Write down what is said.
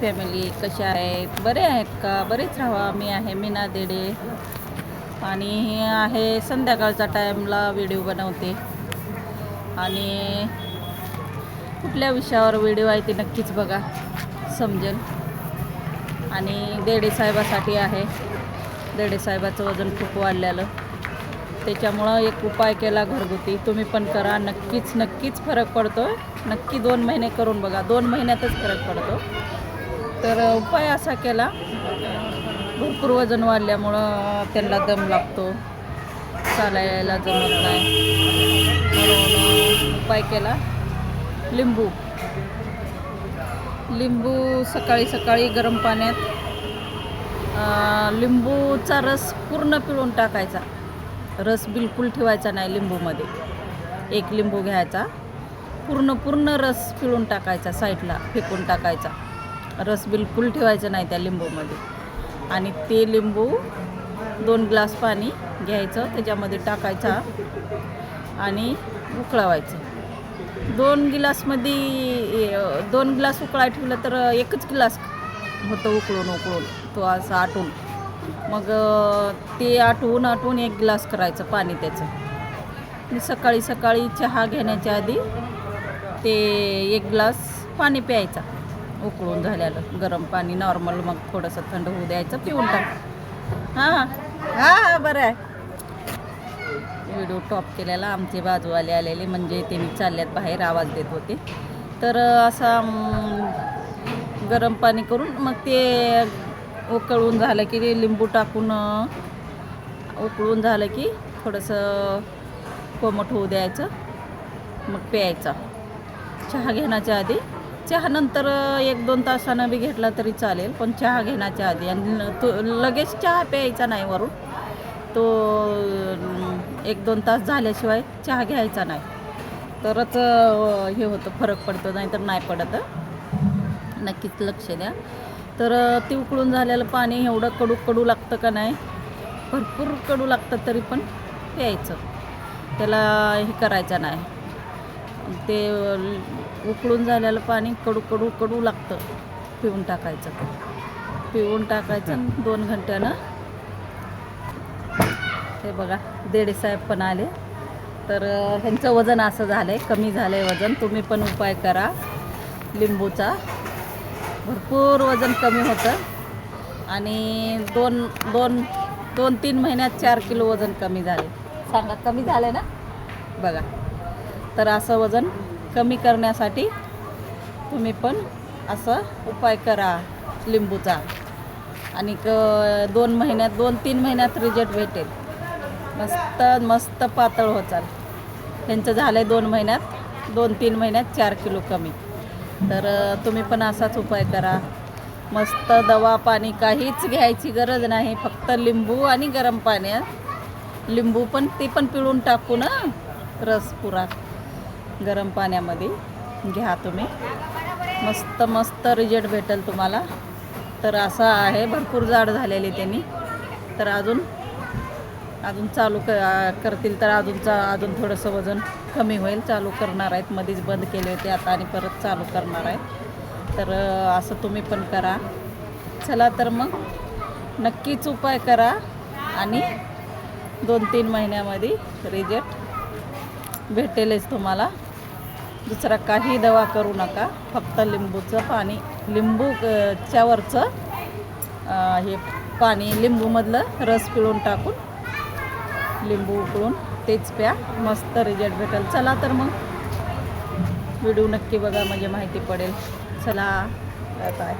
Family कशा आहेत बरे आहेत का? बरेच राहा मी आहे मीना देडे. आणि हे आहे संध्याकाळचा टाईमला व्हिडिओ बनवते. आणि कुठल्या विषयावर व्हिडिओ आहे ते नक्कीच बघा समजेल. आणि देडे साहेबासाठी आहे. देडे साहेबाचं वजन खूप वाढलेलं. त्याच्यामुळं एक उपाय केला घरगुती. तुम्ही पण करा. नक्कीच नक्कीच फरक पडतो नक्की दोन महिने करून बघा. दोन महिन्यातच फरक पडतो. तर उपाय असा केला. भरपूर वजन वाढल्यामुळं त्यांना दम लागतो. चालायला जमत नाही. उपाय केला. लिंबू. लिंबू सकाळी सकाळी गरम पाण्यात लिंबूचा रस पूर्ण पिळून टाकायचा. रस बिलकुल ठेवायचा नाही लिंबूमध्ये. एक लिंबू घ्यायचा. पूर्ण पूर्ण रस पिळून टाकायचा साईडला फेकून टाकायचा. रस बिलकुल ठेवायचा नाही त्या लिंबूमध्ये. आणि ते लिंबू दोन ग्लास पाणी घ्यायचं त्याच्यामध्ये टाकायचा आणि उकळवायचं. दोन गिलासमध्ये दोन ग्लास उकळाय ठेवलं तर एकच ग्लास होतं उकळून उकळून तो असं आटून. मग ते आटवून आटवून एक ग्लास करायचं पाणी त्याचं. सकाळी सकाळी चहा घेण्याच्या आधी ते एक ग्लास पाणी प्यायचा. उकळून झालेलं. गरम पाणी नॉर्मल मग थोडंसं थंड होऊ द्यायचं पिऊन टाक. हां. हां हां बरं आहे. व्हिडिओ टॉप केलेला आमचे बाजूवाले आलेले म्हणजे त्यांनी चालल्यात बाहेर आवाज देत होते. तर असा गरम पाणी करून मग ते उकळून झालं की ते लिंबू टाकून उकळून झालं की थोडंसं कोमट होऊ द्यायचं. मग प्यायचा. चहा घेण्याच्या आधी चहा नंतर एक दोन तासानं बी घेतला तरी चालेल पण चहा घेण्याच्या आधी. आणि तो लगेच चहा प्यायचा नाही वरून. तो एक दोन तास झाल्याशिवाय चहा घ्यायचा नाही. तरच हे होतं फरक पडतो नाही तर नाही पडत. नक्कीच लक्ष द्या. तर ते उकळून झालेलं पाणी एवढं कडू कडू लागतं का नाही? भरपूर कडू लागतं तरी पण प्यायचं. त्याला हे करायचं नाही. ते उकळून झालेलं पाणी कडू कडू कडू लागतं. पिऊन टाकायचं. पिऊन टाकायचं आणि दोन घंट्यानं. हे बघा देडे साहेब पण आले. तर ह्यांचं वजन असं झालं आहे कमी झालं आहे वजन. तुम्ही पण उपाय करा. लिंबूचा. भरपूर वजन कमी होतं. आणि दोन दोन दोन तीन महिन्यात चार किलो वजन कमी झाले. सांगा कमी झाले ना? बघा. तर असं वजन कमी करण्यासाठी तुम्ही पण असं उपाय करा लिंबूचा. आणि क दोन महिन्यात दोन तीन महिन्यात रिजल्ट भेटेल. मस्त मस्त पातळ होचाल त्यांचं झालं आहे दोन महिन्यात दोन तीन महिन्यात चार किलो कमी. तर तुम्ही पण असाच उपाय करा. मस्त दवा पाणी काहीच घ्यायची गरज नाही. फक्त लिंबू आणि गरम पाण्यात. लिंबू पण ते पण पिळून टाकू ना. रस पुरा. गरम पाण्यामध्ये घ्या तुम्ही. मस्त मस्त रिजल्ट भेटेल तुम्हाला. तर असं आहे भरपूर जाड झालेली त्यांनी. तर अजून अजून चालू क करतील तर अजूनचा अजून थोडंसं वजन कमी होईल. चालू करणार आहेत मध्येच बंद केले होते आता आणि परत चालू करणार आहेत. तर असं तुम्ही पण करा. चला तर मग नक्कीच उपाय करा आणि दोन तीन महिन्यामध्ये रिजल्ट भेटेलच तुम्हाला. दुसरा काही दवा करू नका. फक्त लिंबूचं पाणी लिंबू च्यावरचं हे पाणी लिंबूमधलं रस पिळून टाकून लिंबू उकळून तेच प्या. मस्त रिजल्ट भेटेल. चला तर मग. व्हिडिओ नक्की बघा म्हणजे माहिती पडेल. चला काय बाय